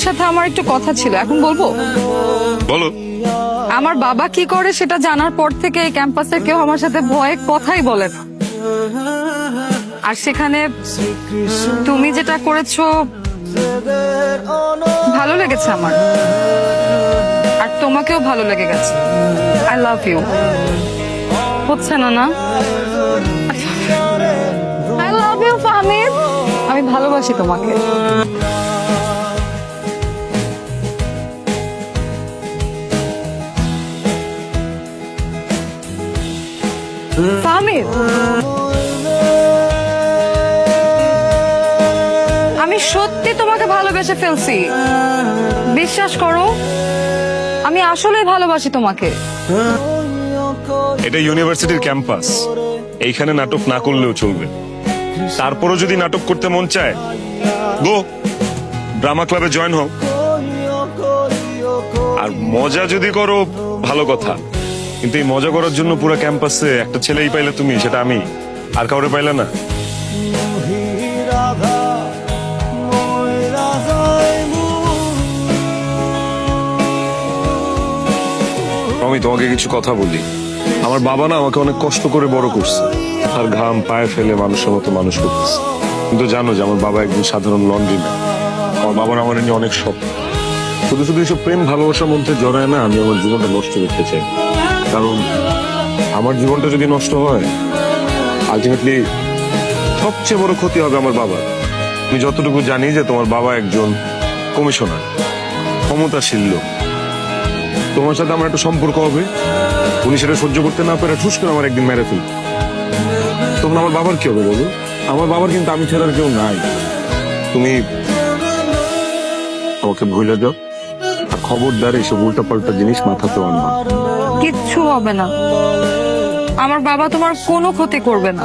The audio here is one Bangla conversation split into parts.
তোমার সাথে আমার একটু কথা ছিল এখন বলব? বলো। আমার বাবা কি করে সেটা জানার পর থেকে এই ক্যাম্পাসের কেউ আমার সাথে ভয়ে কথাই বলে না। আর সেখানে তুমি যেটা করেছ ভালো লেগেছে আমার। আর তোমাকেও ভালো লেগে গেছে। আই লাভ ইউ হচ্ছে না না? I love you Fahmid. আমি ভালোবাসি তোমাকে। ফাহমিদ আমি সত্যি তোমাকে ভালোবেসে ফেলছি। বিশ্বাস করো, আমি আসলে ভালোবাসি তোমাকে। এটা ইউনিভার্সিটির ক্যাম্পাস। এইখানে নাটক না করলেও চলবে। তারপরও যদি নাটক করতে মন চায়, গো, ড্রামা ক্লাবে জয়েন হও। আর মজা যদি করো, ভালো কথা। কিন্তু এই মজা করার জন্য পুরো ক্যাম্পাসে একটা ছেলেই পাইলে তুমি, সেটা আমি। আর কাউরে পাইলে না। আমি তোমাকে কিছু কথা বলি। আমার বাবা না আমাকে অনেক কষ্ট করে বড় করছে। আর ঘাম পায়ে ফেলে মানুষের মতো মানুষ করতেছে। কিন্তু জানো যে আমার বাবা একজন সাধারণ লন্ড্রি না আমার বাবার আমার নিয়ে অনেক স্বপ্ন। শুধু শুধু এসব প্রেম ভালোবাসার মধ্যে জড়ায় না, আমি আমার জীবনটা নষ্ট করতে চাই। কারণ আমার জীবনটা যদি নষ্ট হয় আলটিমেটলি সবচেয়ে বড় ক্ষতি হবে আমার বাবার। আমি যতটুকু জানি যে তোমার বাবা একজন কমিশনার, ক্ষমতাশীল লোক। তোমার সাথে আমার একটা সম্পর্ক হবে, উনি সেটা সহ্য করতে না পারে ঠুস করে আমার একদিন মেরে ফেল তখন আমার বাবার কি হবে বলো? আমার বাবার কিন্তু আমি ছাড়া আর কেউ নাই। তুমি আমাকে ভুলে যাও। আর খবরদার, এইসব উল্টা পাল্টা জিনিস মাথাতে আনবা কিচ্ছু হবে না। আমার বাবা তোমার কোনো ক্ষতি করবে না।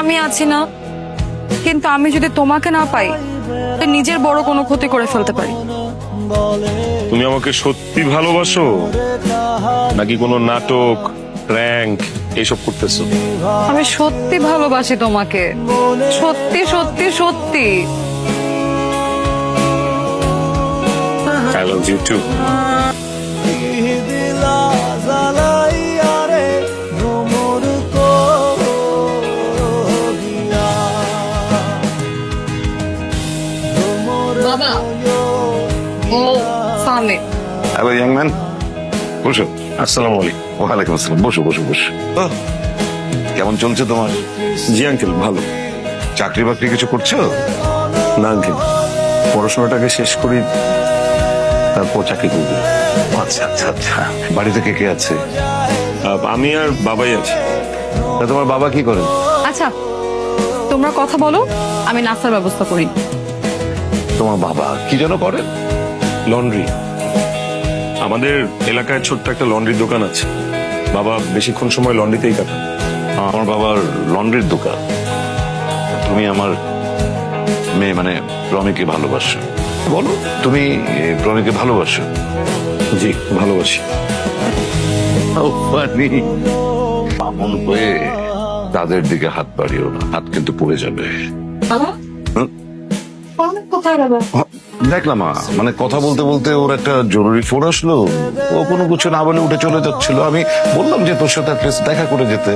আমি আছি না কিন্তু আমি যদি তোমাকে না পাই নিজের বড় কোনো ক্ষতি করে ফেলতে পারি। তুমি আমাকে সত্যি ভালোবাসো? নাকি কোনো নাটক প্র্যাঙ্ক এইসব করতেছো? আমি সত্যি ভালোবাসি তোমাকে। সত্যি সত্যি সত্যি। আই লাভ ইউ টু দিলা জ্বালাইয়া রে ভ্রমর কো ভ্রমর বাবা ও ফাহমিদ হ্যালো ইয়াং ম্যান বসো। আসসালামু আলাইকুম। ওয়ালাইকুম আসসালাম। বসো বসো কেমন চলছে তোমার? জি আঙ্কেল ভালো। চাকরি বাকরি কিছু করছ? না আঙ্কেল পড়াশোনাটাকে শেষ করি তারপর চাকরি করব। আচ্ছা আচ্ছা আচ্ছা। বাড়িতে কে কে আছে? আমি আর বাবাই আছি। তা তোমার বাবা কি করেন? আচ্ছা তোমরা কথা বলো আমি নাস্তার ব্যবস্থা করি। তোমার বাবা কি যেন করেন? লন্ড্রি। আমাদের এলাকায় ছোট্ট একটা লন্ড্রির দোকান আছে। বাবা বেশিক্ষণ সময় লন্ড্রিতেই কাটান। আমার বাবার লন্ড্রির দোকান। তুমি আমার মেয়ে মানে রমিকে ভালোবাসো। বলো। তুমি এ, রমিকে ভালোবাসো? জি ভালোবাসি। বামন হয়ে তাদের দিকে হাত বাড়িও না হাত কিন্তু পড়ে যাবে। দেখলাম মানে কথা বলতে বলতে ওর একটা জরুরি ফোন আসলো। ও কোনো কিছু না বলে উঠে চলে যাচ্ছিল। আমি বললাম যে তোর সাথে দেখা করে যেতে।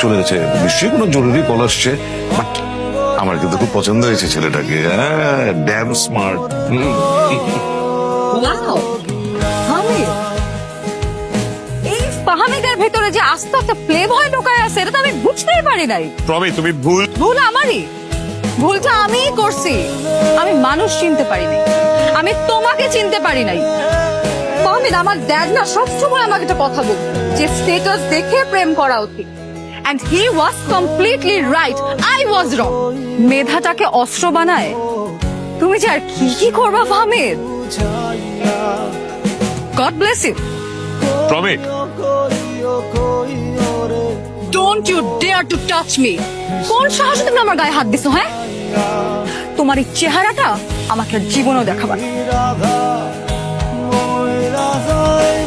চলে গেছে। নিশ্চয়ই কোনো জরুরি কল আসছে। বাট আমার কিন্তু খুব পছন্দ হয়েছে ছেলেটাকে। হ্যাঁ ড্যাম স্মার্ট ওয়াও এই ফাহামিদের ভেতরে যে আস্তে আস্তে প্লে ভয় ঢোকায় আছে এটা তো আমি বুঝতেই পারি নাই। প্রবে তুমি ভুল ভুল আমারই। ভুলটা আমিই করছি। আমি মানুষ চিনতে পারিনি আমি তোমাকে চিনতে পারি নাই। ফাহমিদ আমার ড্যাড না সবসময় আমাকে একটা কথা বল যে স্টেটাস দেখে প্রেম করা উচিত। And he was completely right I was wrong মেধাটাকে অস্ত্র বানায়। তুমি যে আর কি কি করবা Fahmid? God bless you প্রবে don't you dare to touch me কোন সাহসে তুমি আমার গায়ে হাত দিছো হ্যাঁ? তোমার এই চেহারাটা আমাকে জীবনেও দেখাবা রাধা ময়রা যায়